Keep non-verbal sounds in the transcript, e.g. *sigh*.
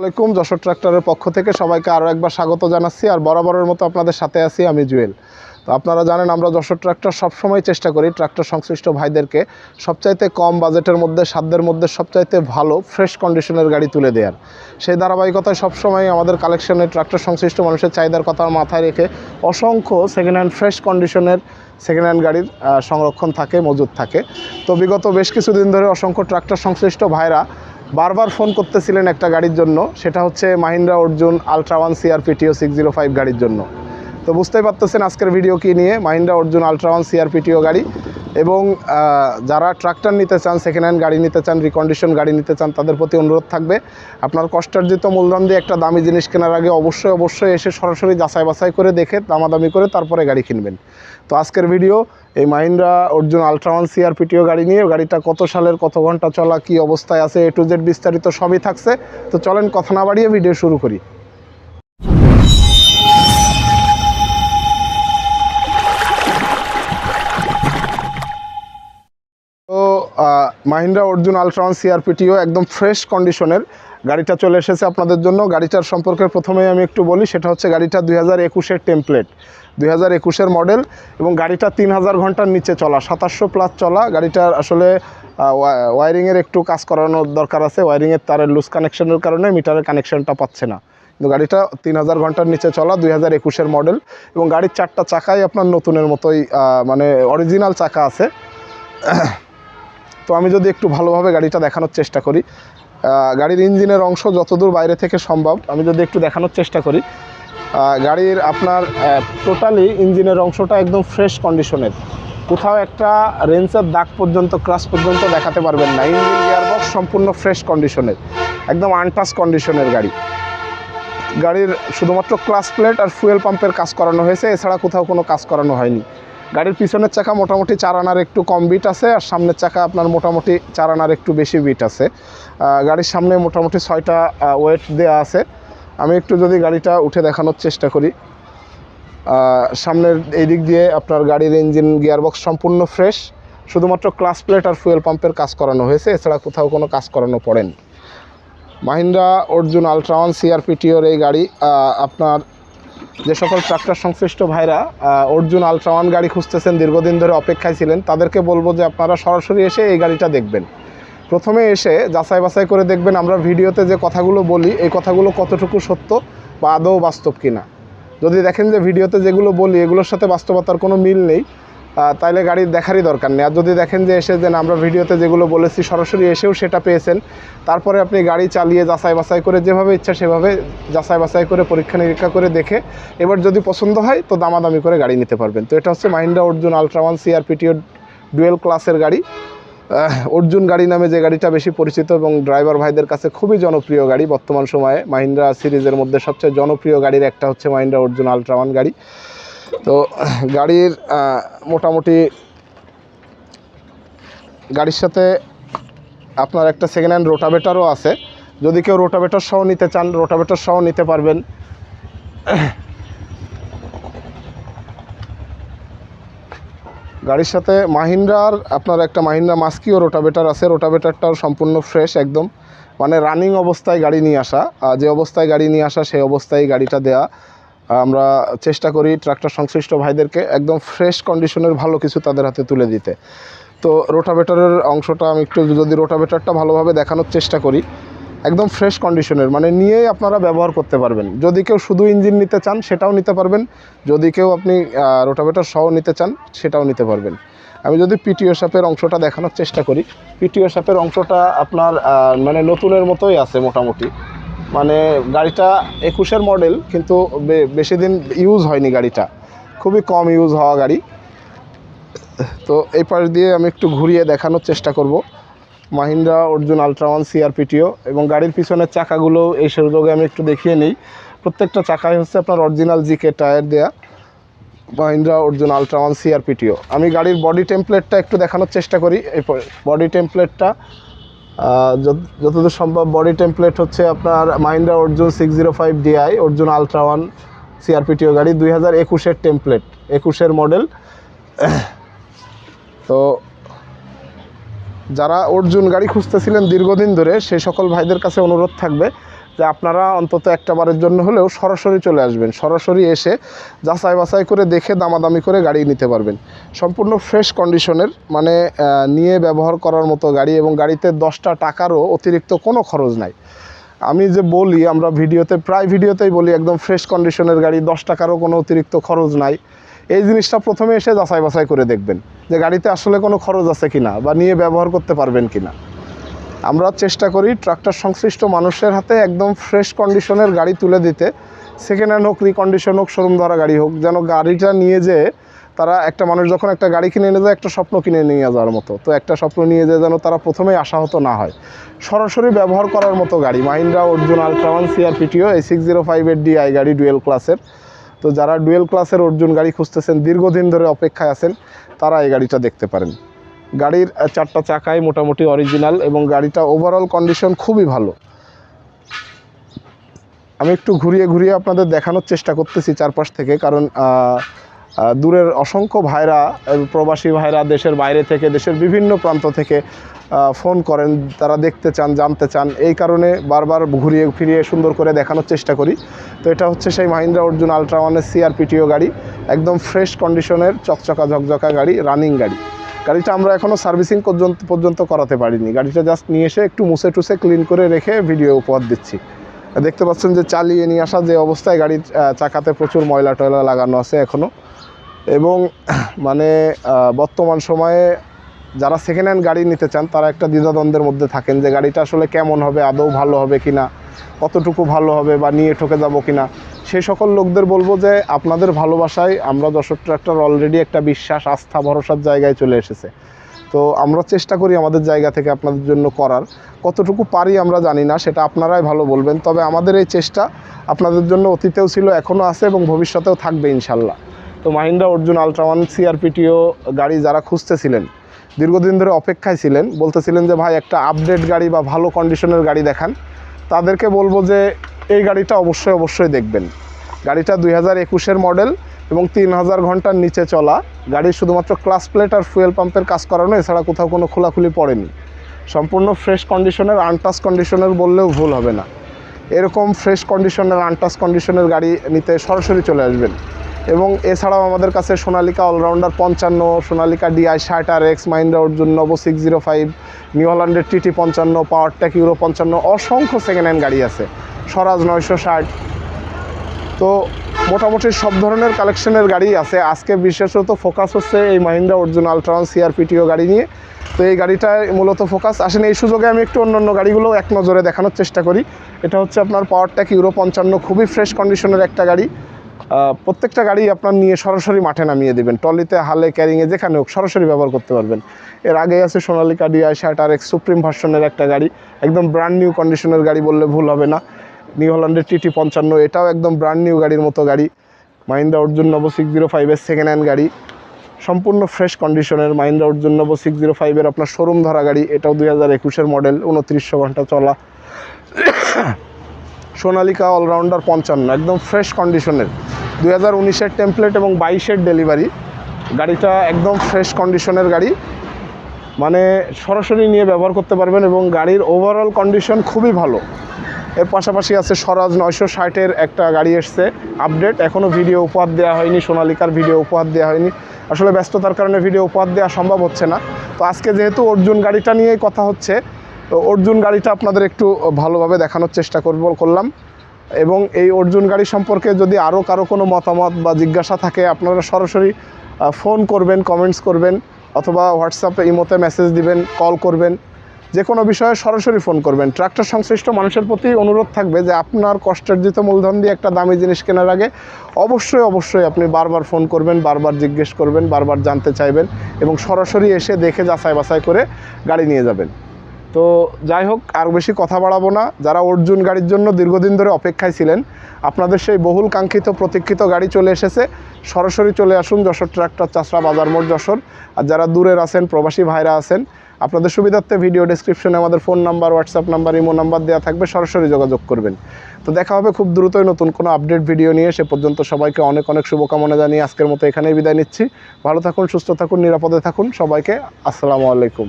আসসালামাইকুম যশোর ট্রাক্টরের পক্ষ থেকে সবাইকে আরও একবার স্বাগত জানাচ্ছি। আর বরাবরের মতো আপনাদের সাথে আছি আমি জুয়েল। তো আপনারা জানেন, আমরা যশোর ট্রাক্টর সবসময় চেষ্টা করি ট্রাক্টর সংশ্লিষ্ট ভাইদেরকে সবচাইতে কম বাজেটের মধ্যে, সাধ্যের মধ্যে সবচাইতে ভালো, ফ্রেশ কন্ডিশনের গাড়ি তুলে দেওয়ার সেই ধারাবাহিকতায় সবসময় আমাদের কালেকশনে ট্রাক্টর সংশ্লিষ্ট মানুষের চাহিদার কথা মাথায় রেখে অসংখ্য সেকেন্ড হ্যান্ড ফ্রেশ কন্ডিশনের সেকেন্ড হ্যান্ড গাড়ির সংরক্ষণ থাকে, মজুদ থাকে। তো বিগত বেশ কিছুদিন ধরে অসংখ্য ট্রাক্টর সংশ্লিষ্ট ভাইরা বারবার ফোন করতেছিলেন একটা গাড়ির জন্য, সেটা হচ্ছে Mahindra Arjun ultra one CRPTO six zero five গাড়ির জন্য। তো বুঝতেই পারতেছেন আজকের ভিডিও কী নিয়ে, Mahindra Arjun ultra one CRPTO গাড়ি। এবং যারা ট্রাক্টর নিতে চান সেকেন্ড হ্যান্ড গাড়ি নিতে চান রিকন্ডিশন গাড়ি নিতে চান, তাদের প্রতি অনুরোধ থাকবে। আপনার কষ্টার্জিত মূলধন দিয়ে একটা দামি জিনিস কেনার আগে অবশ্যই অবশ্যই এসে সরাসরি যাচাই বাছাই করে দেখে, দামাদামি করে তারপরে গাড়ি কিনবেন। তো আজকের ভিডিও এই Mahindra Arjun ultra one CRPTO গাড়ি নিয়ে, গাড়িটা কত সালের, কত ঘণ্টা চলা, কি অবস্থায় আছে এ টু জেড বিস্তারিত সবই থাকছে। তো চলেন, কথা না বাড়িয়ে ভিডিও শুরু করি। Mahindra Arjun ultra one CRPTO একদম ফ্রেশ কন্ডিশনের গাড়িটা চলে এসেছে আপনাদের জন্য। গাড়িটার সম্পর্কে প্রথমেই আমি একটু বলি, সেটা হচ্ছে গাড়িটা দুই হাজার একুশের টেমপ্লেট দুই হাজার একুশের মডেল এবং গাড়িটা তিন হাজার ঘণ্টার নিচে চলা, সাতাশশো প্লাস চলা। গাড়িটার আসলে ওয়া- ওয়ারিংয়ের একটু কাজ করানোর দরকার আছে। ওয়ারিংয়ের তারের লুজ কানেকশনের কারণে মিটারের কানেকশনটা পাচ্ছে না। কিন্তু গাড়িটা তিন হাজার ঘণ্টার নিচে চলা, দুই হাজার একুশের মডেল এবং গাড়ির চারটা চাকাই আপনার নতুনের মতোই মানে অরিজিনাল চাকা আছে। তো আমি যদি একটু ভালোভাবে গাড়িটা দেখানোর চেষ্টা করি গাড়ির ইঞ্জিনের অংশ যতদূর বাইরে থেকে সম্ভব, আমি যদি একটু দেখানোর চেষ্টা করি গাড়ির আপনার টোটালি ইঞ্জিনের অংশটা একদম ফ্রেশ কন্ডিশনের কোথাও একটা রেঞ্চের দাগ পর্যন্ত ক্রাশ পর্যন্ত দেখাতে পারবেন না। ইঞ্জিন গিয়ারবক্স সম্পূর্ণ ফ্রেশ কন্ডিশনের একদম আনটাচ কন্ডিশনের গাড়ি। গাড়ির শুধুমাত্র ক্লাস প্লেট আর ফুয়েল পাম্পের কাজ করানো হয়েছে, এছাড়া কোথাও কোনো কাজ করানো হয়নি। গাড়ির পিছনের চাকা মোটামুটি চার আনার একটু কম বিট আছে, আর সামনের চাকা আপনার মোটামুটি চার আনার একটু বেশি বিট আছে। গাড়ির সামনে মোটামুটি ছয়টা ওয়েট দেওয়া আছে। আমি একটু যদি গাড়িটা উঠে দেখানোর চেষ্টা করি। সামনের এই দিক দিয়ে আপনার গাড়ির ইঞ্জিন গিয়ারবক্স সম্পূর্ণ ফ্রেশ শুধুমাত্র ক্লাস প্লেট আর ফুয়েল পাম্পের কাজ করানো হয়েছে, এছাড়া কোথাও কোনো কাজ করানো পড়েনি। মাহিন্দ্রা অর্জুন আলট্রা ওয়ান সিআরপিটিওর এই গাড়ি আপনার যে সকল ট্রাক্টর সংশ্লিষ্ট ভাইরা অর্জুন আলট্রাওয়ান গাড়ি খুঁজতেছেন, দীর্ঘদিন ধরে অপেক্ষায় ছিলেন, তাদেরকে বলব যে আপনারা সরাসরি এসে এই গাড়িটা দেখবেন। প্রথমে এসে যাচাই বাছাই করে দেখবেন আমরা ভিডিওতে যে কথাগুলো বলি, এই কথাগুলো কতটুকু সত্য বা আদৌ বাস্তব কিনা। যদি দেখেন যে ভিডিওতে যেগুলো বলি, এগুলোর সাথে বাস্তবতার কোনো মিল নেই তাইলে গাড়ির দেখারই দরকার নেই। আর যদি দেখেন যে এসে যে না, আমরা ভিডিওতে যেগুলো বলেছি সরাসরি এসেও সেটা পেয়েছেন। তারপরে আপনি গাড়ি চালিয়ে যাচাই বাছাই করে যেভাবে ইচ্ছা সেভাবে যাচাই বাছাই করে পরীক্ষা নিরীক্ষা করে দেখে এবার যদি পছন্দ হয় তো দামাদামি করে গাড়ি নিতে পারবেন। তো এটা হচ্ছে Mahindra Arjun ultra one CRPTO dual ক্লাসের গাড়ি। অর্জুন গাড়ি নামে যে গাড়িটা বেশি পরিচিত এবং ড্রাইভার ভাইদের কাছে খুবই জনপ্রিয় গাড়ি বর্তমান সময়ে মাহিন্দ্রা সিরিজের মধ্যে সবচেয়ে জনপ্রিয় গাড়ির একটা হচ্ছে মাহিন্দ্রা অর্জুন আলট্রা ওয়ান গাড়ি। তো, গাড়ির মোটামুটি গাড়ির সাথে আপনার একটা সেকেন্ড হ্যান্ড রোটাভেটারও আছে। যদি কেউ রোটাভেটার সহ নিতে চান রোটাভেটার সহ নিতে পারবেন। গাড়ির সাথে মাহিন্দ্রার, আপনার একটা মাহিন্দ্রা মাস্কিও রোটাভেটার আছে। রোটাভেটারটাও সম্পূর্ণ ফ্রেশ একদম। মানে রানিং অবস্থায় গাড়ি নিয়ে আসা। যে অবস্থায় গাড়ি নিয়ে আসা, সেই অবস্থায় গাড়িটা দেয়া। আমরা চেষ্টা করি ট্রাক্টর সংশ্লিষ্ট ভাইদেরকে একদম ফ্রেশ কন্ডিশনের ভালো কিছু তাদের হাতে তুলে দিতে। তো রোটাভেটারের অংশটা আমি একটু যদি রোটাভেটারটা ভালোভাবে দেখানোর চেষ্টা করি, একদম ফ্রেশ কন্ডিশনের মানে নিয়েই আপনারা ব্যবহার করতে পারবেন। যদি কেউ শুধু ইঞ্জিন নিতে চান, সেটাও নিতে পারবেন। যদি কেউ আপনি রোটাভেটার সহ নিতে চান, সেটাও নিতে পারবেন। আমি যদি পিটিও শাপের অংশটা দেখানোর চেষ্টা করি পিটিও শাপের অংশটা আপনার মানে নতুনের মতোই আছে মোটামুটি। মানে গাড়িটা একুশের মডেল কিন্তু বেশি দিন ইউজ হয়নি গাড়িটা। খুবই কম ইউজ হওয়া গাড়ি। তো এই পাশ দিয়ে আমি একটু ঘুরিয়ে দেখানোর চেষ্টা করব। Mahindra Arjun ultra one CRPTO এবং গাড়ির পিছনের চাকাগুলো এই সুযোগে আমি একটু দেখিয়ে নিই। প্রত্যেকটা চাকাই হচ্ছে আপনার অরিজিনাল জিকে টায়ার দেয়া। Mahindra Arjun ultra one CRPTO আমি গাড়ির বডি টেমপ্লেটটা একটু দেখানোর চেষ্টা করি। এই বডি টেমপ্লেটটা যতদূর সম্ভব বডি টেমপ্লেট হচ্ছে আপনার Mahindra Arjun six zero five DI Arjun ultra one CRPTO গাড়ি, দুই হাজার একুশের টেমপ্লেট একুশের মডেল *coughs* তো যারা অর্জুন গাড়ি খুঁজতেছিলেন দীর্ঘদিন ধরে সেই সকল ভাইদের কাছে অনুরোধ থাকবে যে আপনারা অন্তত একটা বারের জন্য হলেও সরাসরি চলে আসবেন। সরাসরি এসে যাচাই বাছাই করে দেখে দামাদামি করে গাড়ি নিতে পারবেন। সম্পূর্ণ ফ্রেশ কন্ডিশনের মানে নিয়ে ব্যবহার করার মতো গাড়ি এবং গাড়িতে দশটা টাকারও অতিরিক্ত কোনো খরচ নাই। আমি যে বলি, আমরা ভিডিওতে, প্রায় ভিডিওতেই বলি, একদম ফ্রেশ কন্ডিশনের গাড়ি, দশ টাকারও কোনো অতিরিক্ত খরচ নাই। এই জিনিসটা প্রথমে এসে যাচাই বাছাই করে দেখবেন যে গাড়িতে আসলে কোনো খরচ আছে কিনা বা নিয়ে ব্যবহার করতে পারবেন কিনা। আমরা চেষ্টা করি ট্রাক্টর সংশ্লিষ্ট মানুষের হাতে একদম ফ্রেশ কন্ডিশনের গাড়ি তুলে দিতে। সেকেন্ড হ্যান্ড হোক রিকন্ডিশন হোক শোরুম ধরা গাড়ি হোক, যেন গাড়িটা নিয়ে যেয়ে তারা একটা মানুষ যখন একটা গাড়ি কিনে নিয়ে যায় একটা স্বপ্ন কিনে নিয়ে যাওয়ার মতো। তো একটা স্বপ্ন নিয়ে যেয়ে যেন তারা প্রথমেই আশাহত না হয়। সরাসরি ব্যবহার করার মতো গাড়ি Mahindra Arjun ultra one CR PTO এই সিক্স জিরো ফাইভের ডিআই গাড়ি ডুয়েল ক্লাসের তো যারা ডুয়েল ক্লাসের অর্জুন গাড়ি খুঁজতেছেন, দীর্ঘদিন ধরে অপেক্ষায় আছেন, তারা এই গাড়িটা দেখতে পারেন। গাড়ির চারটা চাকাই মোটামুটি অরিজিনাল এবং গাড়িটা ওভারঅল কন্ডিশন খুবই ভালো। আমি একটু ঘুরিয়ে ঘুরিয়ে আপনাদের দেখানোর চেষ্টা করতেছি চারপাশ থেকে, কারণ দূরের অসংখ্য ভাইরা প্রবাসী ভাইরা দেশের বাইরে থেকে, দেশের বিভিন্ন প্রান্ত থেকে ফোন করেন, তারা দেখতে চান, জানতে চান। এই কারণে বারবার ঘুরিয়ে ফিরিয়ে সুন্দর করে দেখানোর চেষ্টা করি। তো এটা হচ্ছে সেই মাহিন্দ্রা অর্জুন আলট্রা ওয়ানের সিআরপিটিও গাড়ি, একদম ফ্রেশ কন্ডিশনের চকচকা ঝকঝকা গাড়ি রানিং গাড়ি। গাড়িটা আমরা এখনও সার্ভিসিং পর্যন্ত পর্যন্ত করাতে পারিনি। গাড়িটা জাস্ট নিয়ে এসে একটু মুছে টুসে ক্লিন করে রেখে ভিডিও উপহার দিচ্ছি। দেখতে পাচ্ছেন যে চালিয়ে নিয়ে আসা যে অবস্থায় গাড়ির চাকাতে প্রচুর ময়লা টয়লা লাগানো আছে এখনও এবং মানে বর্তমান সময়ে যারা সেকেন্ড হ্যান্ড গাড়ি নিতে চান, তারা একটা দ্বিধাদ্বন্দ্বের মধ্যে থাকেন যে গাড়িটা আসলে কেমন হবে, আদৌ ভালো হবে কিনা, কতটুকু ভালো হবে বা নিয়ে ঠকে যাব কি না সেই সকল লোকদের বলব যে আপনাদের ভালোবাসায় আমরা যশোর ট্রাক্টর অলরেডি একটা বিশ্বাস, আস্থা, ভরসার জায়গায় চলে এসেছে। তো আমরা চেষ্টা করি আমাদের জায়গা থেকে আপনাদের জন্য করার। কতটুকু পারি আমরা জানি না, সেটা আপনারাই ভালো বলবেন। তবে আমাদের এই চেষ্টা আপনাদের জন্য অতীতেও ছিল, এখনও আছে এবং ভবিষ্যতেও থাকবে ইনশাল্লাহ। তো Mahindra Arjun ultra one CRPTO গাড়ি যারা খুঁজতেছিলেন দীর্ঘদিন ধরে অপেক্ষায় ছিলেন। বলতেছিলেন যে, ভাই, একটা আপডেট গাড়ি বা ভালো কন্ডিশনের গাড়ি দেখান। তাদেরকে বলব যে, এই গাড়িটা অবশ্যই অবশ্যই দেখবেন। গাড়িটা দুই হাজার একুশের মডেল এবং তিন হাজার ঘণ্টার নিচে চলা। গাড়ির শুধুমাত্র ক্লাস প্লেট আর ফুয়েল পাম্পের কাজ করানো, এছাড়া কোথাও কোনো খোলাখুলি পড়েনি। সম্পূর্ণ ফ্রেশ কন্ডিশনের আনটাস কন্ডিশনের বললেও ভুল হবে না। এরকম ফ্রেশ কন্ডিশনের আনটাস কন্ডিশনের গাড়ি নিতে সরাসরি চলে আসবেন। এবং এছাড়াও আমাদের কাছে সোনালিকা অলরাউন্ডার পঞ্চান্ন, সোনালিকা ডিআই ষাট আর X মাইন্ডা Arjun, novo six zero five, new হল্যান্ডের TT পঞ্চান্ন, পাওয়ার ট্যাক ইউরো পঞ্চান্ন, অসংখ্য সেকেন্ড হ্যান্ড গাড়ি আছে। স্বরাজ নয়শো ষাট। তো মোটামুটি সব ধরনের কালেকশনের গাড়ি আছে। আজকে বিশেষত ফোকাস হচ্ছে এই মাহিন্দ্রা অর্জুন আলট্রান সিআরপিটিও গাড়ি নিয়ে। তো এই গাড়িটায় মূলত ফোকাস আসেন, এই সুযোগে আমি একটু অন্য অন্য গাড়িগুলো এক নজরে দেখানোর চেষ্টা করি। এটা হচ্ছে আপনার পাওয়ার ট্যাক ইউরো পঞ্চান্ন, খুবই ফ্রেশ কন্ডিশনের একটা গাড়ি। প্রত্যেকটা গাড়ি আপনার নিয়ে সরাসরি মাঠে নামিয়ে দেবেন। টলিতে হালে, ক্যারিংয়ে যেখানে হোক সরাসরি ব্যবহার করতে পারবেন। এর আগে আছে সোনালিকা ডিআই ষাট আর এক্স, সুপ্রিম ভার্সনের একটা গাড়ি। একদম ব্র্যান্ড নিউ কন্ডিশনের গাড়ি বললে ভুল হবে না। নিউ হল্যান্ডের টিটি পঞ্চান্ন, এটাও একদম ব্র্যান্ড নিউ গাড়ির মতো গাড়ি। Mahindra Arjun novo six zero ফাইভের সেকেন্ড হ্যান্ড গাড়ি। সম্পূর্ণ ফ্রেশ কন্ডিশনের মাহিন্দ্রা অর্জুন নব সিক্স জিরো ফাইভের আপনার শোরুম ধরা গাড়ি। এটাও দুই হাজার একুশের মডেল উনত্রিশশো ঘণ্টা চলা। সোনালিকা অলরাউন্ডার পঞ্চান্ন, একদম ফ্রেশ কন্ডিশনের দুই হাজার উনিশের টেমপ্লেট এবং বাইশের ডেলিভারি গাড়িটা একদম ফ্রেশ কন্ডিশনের গাড়ি। মানে সরাসরি নিয়ে ব্যবহার করতে পারবেন এবং গাড়ির ওভারঅল কন্ডিশন খুবই ভালো। এর পাশাপাশি আছে স্বরাজ নয়শো ষাটের একটা গাড়ি এসছে আপডেট এখনও ভিডিও উপহার দেওয়া হয়নি, সোনালিকার ভিডিও উপহার দেওয়া হয়নি। আসলে ব্যস্ততার কারণে ভিডিও উপহার দেওয়া সম্ভব হচ্ছে না। তো আজকে যেহেতু অর্জুন গাড়িটা নিয়েই কথা হচ্ছে অর্জুন গাড়িটা আপনাদের একটু ভালোভাবে দেখানোর চেষ্টা করব, করলাম। এবং এই অর্জুন গাড়ি সম্পর্কে যদি আরও কারও কোনো মতামত বা জিজ্ঞাসা থাকে, আপনারা সরাসরি ফোন করবেন কমেন্টস করবেন, অথবা হোয়াটসঅ্যাপে ইমোতে মেসেজ দিবেন কল করবেন। যে কোনো বিষয়ে সরাসরি ফোন করবেন। ট্রাক্টর সংশ্লিষ্ট মানুষের প্রতি অনুরোধ থাকবে যে আপনার কষ্টার্জিত মূলধন দিয়ে একটা দামি জিনিস কেনার আগে অবশ্যই অবশ্যই আপনি বারবার ফোন করবেন, বারবার জিজ্ঞেস করবেন, বারবার জানতে চাইবেন এবং সরাসরি এসে দেখে যাচাই বাছাই করে গাড়ি নিয়ে যাবেন। তো যাই হোক, আর বেশি কথা বাড়াবো না। যারা অর্জুন গাড়ির জন্য দীর্ঘদিন ধরে অপেক্ষায় ছিলেন, আপনাদের সেই বহুল কাঙ্ক্ষিত প্রতীক্ষিত গাড়ি চলে এসেছে। সরাসরি চলে আসুন যশোর ট্রাক্টর চাষরা বাজার মোড় যশোর। আর যারা দূরের আছেন, প্রবাসী ভাইরা আছেন, আপনাদের সুবিধার্থে ভিডিও ডেসক্রিপশনে আমাদের phone number WhatsApp number imo number দেওয়া থাকবে, সরাসরি যোগাযোগ করবেন। তো দেখা হবে খুব দ্রুতই নতুন কোনো আপডেট ভিডিও নিয়ে। সে পর্যন্ত সবাইকে অনেক অনেক শুভকামনা জানিয়ে আজকের মতো এখানেই বিদায় নিচ্ছি। ভালো থাকুন, সুস্থ থাকুন, নিরাপদে থাকুন। সবাইকে আসসালামু আলাইকুম।